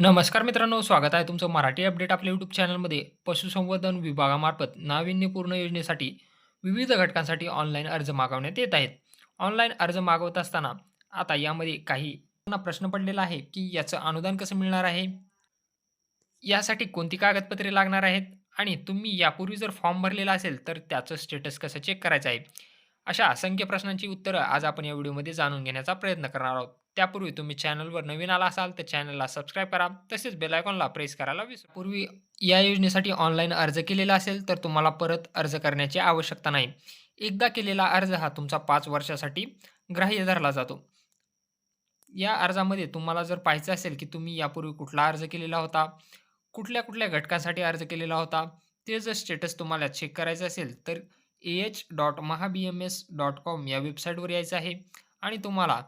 नमस्कार मित्रांनो, स्वागत आहे तुमचं मराठी अपडेट आपल्या यूट्यूब चॅनलमध्ये. पशुसंवर्धन विभागामार्फत नाविन्यपूर्ण योजनेसाठी विविध घटकांसाठी ऑनलाईन अर्ज मागवण्यात येत आहेत. ऑनलाईन अर्ज मागवत असताना आता यामध्ये काही प्रश्न पडलेला आहे, की याचं अनुदान कसं मिळणार आहे? यासाठी कोणती कागदपत्रे लागणार आहेत? आणि तुम्ही यापूर्वी जर फॉर्म भरलेला असेल, तर त्याचं स्टेटस कसं चेक करायचं आहे? अशा असंख्य प्रश्नांची उत्तरं आज आपण या व्हिडिओमध्ये जाणून घेण्याचा प्रयत्न करणार आहोत. त्यापूर्वी तुम्ही चॅनलवर नवीन आला असाल तर चॅनलला सबस्क्राईब करा. तसेच बेलायकॉनला प्रेस करायला विसरा पूर्वी या योजनेसाठी ऑनलाईन अर्ज केलेला असेल तर तुम्हाला परत अर्ज करण्याची आवश्यकता नाही. एकदा केलेला अर्ज हा तुमचा पाच वर्षासाठी ग्राह्य धरला जातो. या अर्जामध्ये तुम्हाला जर पाहायचं असेल की तुम्ही यापूर्वी कुठला अर्ज केलेला होता कुठल्या कुठल्या घटकांसाठी अर्ज केलेला होता ते जर स्टेटस तुम्हाला चेक करायचं असेल तर A H dot Maha B M S dot com या वेबसाईटवर यायचं आहे आणि तुम्हाला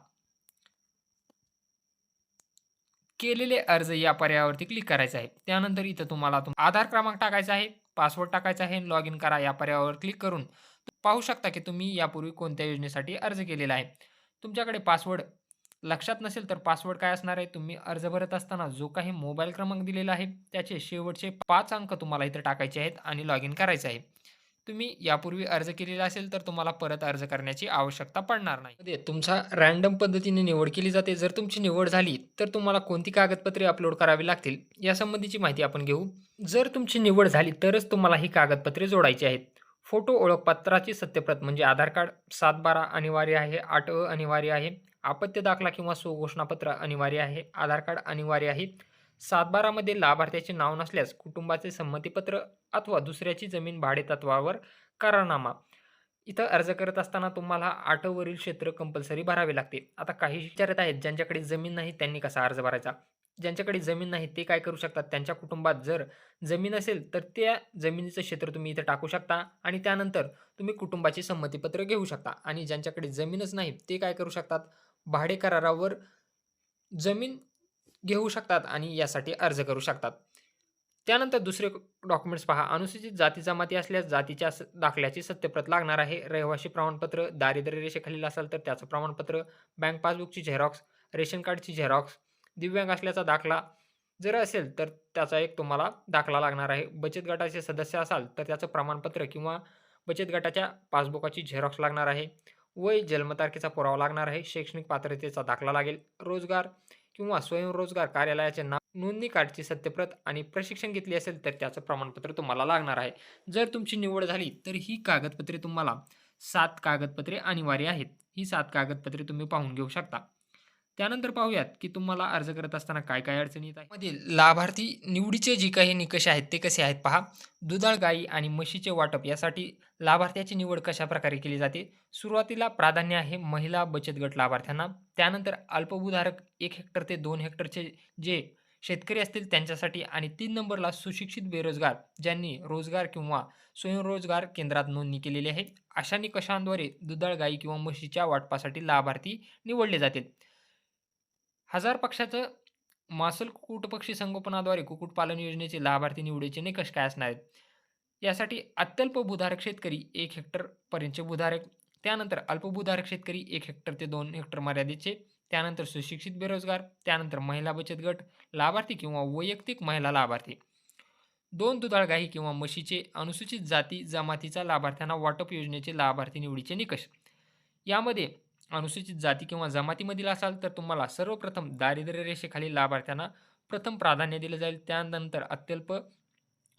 केलेले अर्ज या पर्यायावरती क्लिक करायचं आहे त्यानंतर इथं तुम्हाला तुम आधार क्रमांक टाकायचा आहे पासवर्ड टाकायचा आहे लॉग इन करा या पर्यायावर क्लिक करून. पाहू शकता की तुम्ही यापूर्वी कोणत्या योजनेसाठी अर्ज केलेला आहे. तुमच्याकडे पासवर्ड लक्षात नसेल तर पासवर्ड काय असणार आहे? तुम्ही अर्ज भरत असताना जो काही मोबाईल क्रमांक दिलेला आहे त्याचे शेवटचे पाच अंक तुम्हाला इथं टाकायचे आहेत आणि लॉग इन करायचं आहे. तुम्ही यापूर्वी अर्ज केलेला असेल तर तुम्हाला परत अर्ज करण्याची आवश्यकता पडणार नाही. तुमचा रँडम पद्धतीने निवड केली जाते. जर तुमची निवड झाली तर तुम्हाला कोणती कागदपत्रे अपलोड करावी लागतील यासंबंधीची माहिती आपण घेऊ. जर तुमची निवड झाली तरच तुम्हाला ही कागदपत्रे जोडायची आहेत. फोटो ओळखपत्राची सत्यप्रत म्हणजे आधार कार्ड सात बारा अनिवार्य आहे आठ अ अनिवार्य आहे आपत्य दाखला किंवा सुघोषणापत्र अनिवार्य आहे आधार कार्ड अनिवार्य आहे सातबारामध्ये लाभार्थ्याचे नाव नसल्यास कुटुंबाचे संमतीपत्र अथवा दुसऱ्याची जमीन भाडेतत्वावर करारनामा. इथं अर्ज करत असताना तुम्हाला आठवरील क्षेत्र कंपल्सरी भरावे लागते. आता काही विचारत आहेत ज्यांच्याकडे जमीन नाही त्यांनी कसा अर्ज भरायचा? ज्यांच्याकडे जमीन नाही ते काय करू शकतात? त्यांच्या कुटुंबात जर जमीन असेल तर त्या जमिनीचं क्षेत्र तुम्ही इथं टाकू शकता आणि त्यानंतर तुम्ही कुटुंबाचे संमतीपत्र घेऊ शकता आणि ज्यांच्याकडे जमीनच नाही ते काय करू शकतात? भाडे करारावर जमीन घेऊ शकतात आणि यासाठी अर्ज करू शकतात. त्यानंतर दुसरे डॉक्युमेंट्स पहा. अनुसूचित जाती जमाती असल्यास जातीच्या दाखल्याची सत्यप्रत लागणार आहे. रहिवासी प्रमाणपत्र दारिद्र्य रेषेखालील असेल तर त्याचं प्रमाणपत्र बँक पासबुकची झेरॉक्स रेशन कार्डची झेरॉक्स दिव्यांग असल्याचा दाखला जर असेल तर त्याचा एक तुम्हाला दाखला लागणार आहे. बचत गटाचे सदस्य असाल तर त्याचं प्रमाणपत्र किंवा बचत गटाच्या पासबुकाची झेरॉक्स लागणार आहे. वय जन्मतारखेचा पुरावा लागणार आहे. शैक्षणिक पात्रतेचा दाखला लागेल. रोजगार किंवा स्वयंरोजगार कार्यालयाचे नाव नोंदणी कार्डची सत्यप्रत आणि प्रशिक्षण घेतले असेल तर त्याचं प्रमाणपत्र तुम्हाला लागणार आहे. जर तुमची निवड झाली तर ही कागदपत्रे तुम्हाला सात कागदपत्रे अनिवार्य आहेत. ही सात कागदपत्रे तुम्ही पाहून घेऊ शकता. त्यानंतर पाहूयात की तुम्हाला अर्ज करत असताना काय काय अडचणी येत आहे मधील लाभार्थी निवडीचे जे काही निकष आहेत ते कसे आहेत पहा. दुधाळ गाई आणि म्हशीचे वाटप यासाठी लाभार्थ्याची निवड कशा प्रकारे केली जाते? सुरुवातीला प्राधान्य आहे महिला बचत गट लाभार्थ्यांना. त्यानंतर अल्पभूधारक एक हेक्टर ते दोन हेक्टरचे जे शेतकरी असतील त्यांच्यासाठी आणि तीन नंबरला सुशिक्षित बेरोजगार ज्यांनी रोजगार किंवा स्वयंरोजगार केंद्रात नोंदणी केलेली आहे. अशा निकषांद्वारे दुधाळ गाई किंवा म्हशीच्या वाटपासाठी लाभार्थी निवडले जातील. हजार पक्षाचं मासल कुक्कुटपक्षी संगोपनाद्वारे कुक्कुटपालन योजनेचे लाभार्थी निवडीचे निकष काय असणार आहेत? यासाठी अत्यल्प भूधारक शेतकरी एक हेक्टर पर्यंतचे भूधारक त्यानंतर अल्पभूधारक शेतकरी एक हेक्टर ते दोन हेक्टर मर्यादेचे त्यानंतर सुशिक्षित बेरोजगार त्यानंतर महिला बचत गट लाभार्थी किंवा वैयक्तिक महिला लाभार्थी. दोन दुधाळ गाई किंवा म्हशीचे अनुसूचित जाती जमातीचा लाभार्थ्यांना वाटप योजनेचे लाभार्थी निवडीचे निकष. यामध्ये अनुसूचित जाती किंवा जमातीमधील असाल तर तुम्हाला सर्वप्रथम दारिद्र्य रेषेखालील लाभार्थ्यांना प्रथम प्राधान्य दिलं जाईल. त्यानंतर अत्यल्प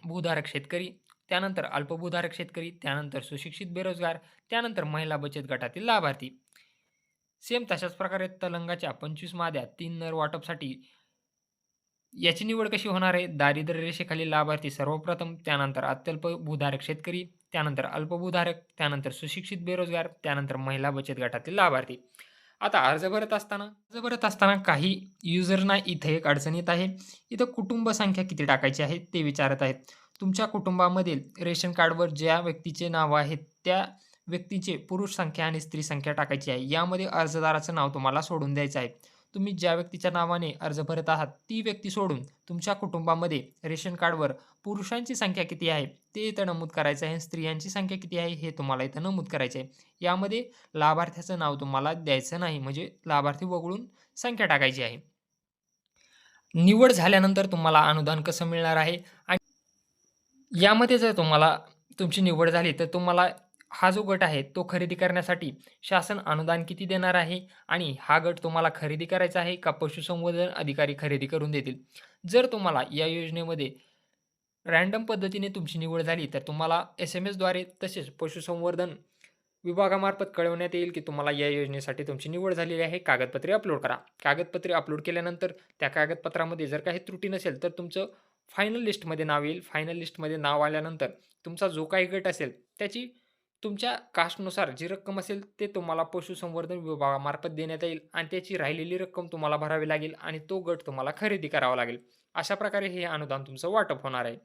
भूधारक शेतकरी त्यानंतर अल्पभूधारक शेतकरी त्यानंतर सुशिक्षित बेरोजगार त्यानंतर महिला बचत गटातील लाभार्थी. सेम तशाच प्रकारे तलंगाच्या पंचवीस माद्या तीन नर वाटपसाठी याची निवड कशी होणार आहे? दारिद्र्य रेषेखाली लाभार्थी सर्वप्रथम त्यानंतर अत्यल्प भूधारक शेतकरी त्यानंतर अल्पभूधारक त्यानंतर सुशिक्षित बेरोजगार त्यानंतर महिला बचत गटातील लाभार्थी. आता अर्ज भरत असताना अर्ज भरत असताना काही युजरना इथे एक अडचण येत आहे. इथं कुटुंब संख्या किती टाकायची आहे ते विचारत आहेत. तुमच्या कुटुंबामधील रेशन कार्डवर ज्या व्यक्तीचे नाव आहेत त्या व्यक्तीचे पुरुष संख्या आणि स्त्री संख्या टाकायची आहे. यामध्ये अर्जदाराचं नाव तुम्हाला सोडून द्यायचं आहे. तुम्ही ज्या व्यक्तीच्या नावाने अर्ज भरत आहात ती व्यक्ती सोडून तुमच्या कुटुंबामध्ये रेशन कार्डवर पुरुषांची संख्या किती आहे ते इथं नमूद करायचं आहे स्त्रियांची संख्या किती आहे हे तुम्हाला इथं नमूद करायचे आहे. यामध्ये लाभार्थ्याचं नाव तुम्हाला द्यायचं नाही म्हणजे लाभार्थी वगळून संख्या टाकायची आहे. निवड झाल्यानंतर तुम्हाला अनुदान कसं मिळणार आहे? आणि यामध्ये जर तुम्हाला तुमची निवड झाली तर तुम्हाला हा जो गट आहे तो खरेदी करण्यासाठी शासन अनुदान किती देणार आहे? आणि हा गट तुम्हाला खरेदी करायचा आहे का पशुसंवर्धन अधिकारी खरेदी करून देतील? जर तुम्हाला या योजनेमध्ये रँडम पद्धतीने तुमची निवड झाली तर तुम्हाला एस एम एसद्वारे तसेच पशुसंवर्धन विभागामार्फत कळवण्यात येईल की तुम्हाला या योजनेसाठी तुमची निवड झालेली आहे. कागदपत्रे अपलोड करा. कागदपत्रे अपलोड केल्यानंतर त्या कागदपत्रामध्ये जर काही त्रुटी नसेल तर तुमचं फायनल लिस्टमध्ये नाव येईल. फायनल लिस्टमध्ये नाव आल्यानंतर तुमचा जो काही गट असेल त्याची तुमच्या कास्टनुसार जी रक्कम असेल ते तुम्हाला पशुसंवर्धन विभागामार्फत देण्यात येईल आणि त्याची राहिलेली रक्कम तुम्हाला भरावी लागेल आणि तो गट तुम्हाला खरेदी करावा लागेल. अशा प्रकारे हे अनुदान तुमचं वाटप होणार आहे.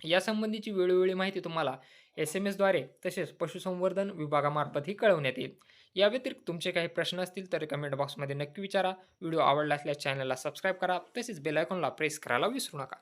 यासंबंधीची वेळोवेळी माहिती तुम्हाला एस एम एसद्वारे तसेच पशुसंवर्धन विभागामार्फतही कळवण्यात येईल. या व्यतिरिक्त तुमचे काही प्रश्न असतील तर कमेंट बॉक्समध्ये नक्की विचारा. व्हिडिओ आवडला असल्यास चॅनलला सबस्क्राईब करा. तसेच बेलायकॉनला प्रेस करायला विसरू नका.